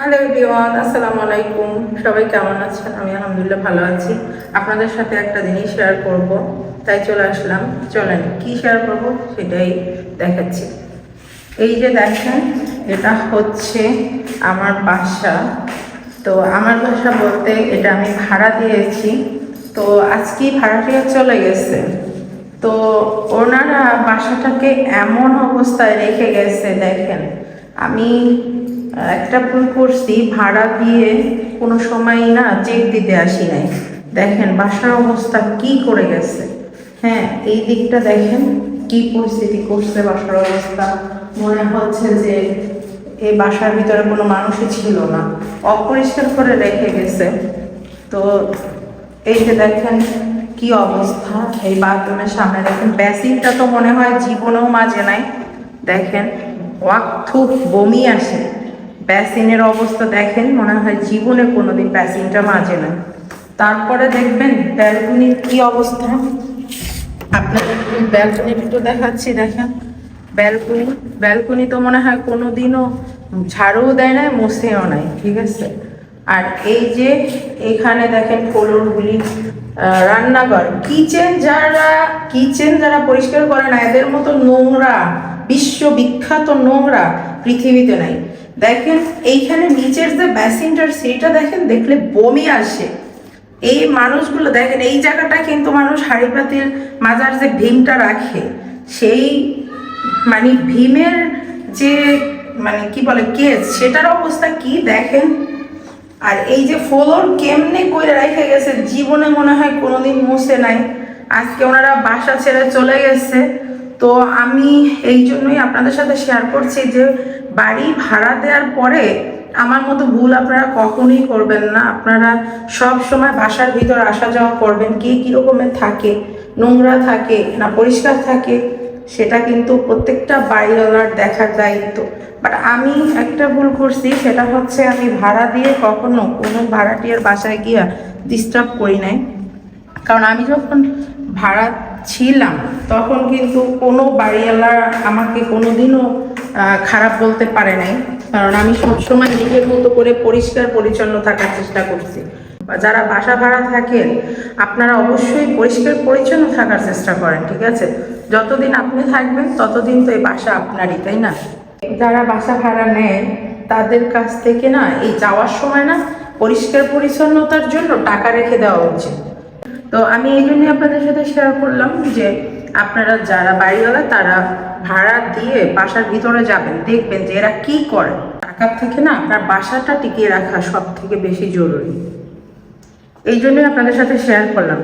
Hello everyone, আসসালামু আলাইকুম। সবাই কেমন আছেন? আমি আলহামদুলিল্লাহ ভালো আছি। আপনাদের সাথে একটা জিনিস শেয়ার করব, তাই চলে আসলাম। চলেন, কি শেয়ার করব সেটাই দেখাচ্ছি। এই যে দেখেন, এটা হচ্ছে আমার বাসা। তো আমার বাসা বলতে এটা আমি ভাড়া দিয়েছি। তো আজকেই ভাড়াটিয়া চলে গেছে। তো ওনারা বাসাটাকে এমন অবস্থায় রেখে গেছে, দেখেন। আমি একটা ভুল করছি, ভাড়া দিয়ে কোনো সময় না চেক দিতে আসি নাই। দেখেন বাসার অবস্থা কি করে গেছে। হ্যাঁ এই দিকটা দেখেন কি পরিস্থিতি করছে বাসার অবস্থা। মনে হচ্ছে যে এই বাসার ভিতরে কোনো মানুষই ছিল না। অপরিষ্কার করে রেখে গেছে। তো এই যে দেখেন কি অবস্থা, এই বাথরুমের সামনে দেখেন, বেসিনটা তো মনে হয় জীবনেও মাঝে নাই। দেখেন ওয়াক্থু বমি আসে। বেসিনের অবস্থা দেখেন, মনে হয় জীবনে কোনোদিন বেসিনটা মাঝে না। তারপরে দেখবেন ব্যালকনির কি অবস্থা? আপনাদের ব্যালকনি একটু দেখাচ্ছি, দেখেন। ব্যালকনি ব্যালকনি তো মনে হয় কোনোদিনও ঝাড়ুও দেয় না মুছেও নাই, ঠিক আছে? আর এই যে এখানে দেখেন ফ্লোরগুলি রান্নাঘর। কিচেন যারা কিচেন যারা পরিষ্কার করে না, এদের মতো নোংরা বিশ্ববিখ্যাত নোংরা পৃথিবীতে নাই। দেখেন, এইখানে নিচের যে বেসিনটার সেইটা দেখেন, দেখলে বমি আসে। এই মানুষগুলো, দেখেন, এই জায়গাটা কিন্তু মানুষ হাড়ি পাতিল মাজার যে ভীমটা রাখে, সেই মানে ভীমের যে মানে কি বলে, কেস, সেটার অবস্থা কি দেখেন? আর এই যে ফ্লোর কেমনে করে রেখে গেছে, জীবনে মনে হয় কোনোদিন মুছে নাই। আজকে ওনারা বাসা ছেড়ে চলে গেছে। তো আমি এই জন্যই আপনাদের সাথে শেয়ার করছি যে বাড়ি ভাড়া দেওয়ার পরে আমার মতো ভুল আপনারা কখনোই করবেন না। আপনারা সব সময় বাসার ভিতর আসা যাওয়া করবেন, কে কীরকমের থাকে, নোংরা থাকে না পরিষ্কার থাকে, সেটা কিন্তু প্রত্যেকটা বাড়িওয়ালার দেখার দায়িত্ব। বাট আমি একটা ভুল করছি, সেটা হচ্ছে আমি ভাড়া দিয়ে কখনো কোনো ভাড়াটিয়ার বাসায় গিয়া ডিস্টার্ব করি নাই। কারণ আমি যখন ভাড়া ছিলাম তখন কিন্তু কোনো বাড়িওয়ালা আমাকে কোনোদিনও আহ, খারাপ বলতে পারে নাই। কারণ আমি সবসময় নিজের মতো করে পরিষ্কার পরিচ্ছন্ন থাকার চেষ্টা করছি। যারা বাসা ভাড়া থাকেন আপনারা অবশ্যই পরিষ্কার পরিচ্ছন্ন থাকার চেষ্টা করেন ঠিক আছে? যতদিন আপনি থাকবেন ততদিন তো এই বাসা আপনারই তাই না? যারা বাসা ভাড়া নেয় তাদের কাছ থেকে না এই যাওয়ার সময় না পরিষ্কার পরিচ্ছন্নতার জন্য টাকা রেখে দেওয়া উচিত। তো আমি এই জন্যই আপনাদের সাথে শেয়ার করলাম যে আপনারা যারা বাড়িওয়ালা, তারা ভাড়া দিয়ে বাসার ভিতরে যাবেন, দেখবেন যে এরা কি করে। টাকার থেকে না আপনার বাসাটা টিকিয়ে রাখা সব থেকে বেশি জরুরি। এই জন্যই আপনাদের সাথে শেয়ার করলাম।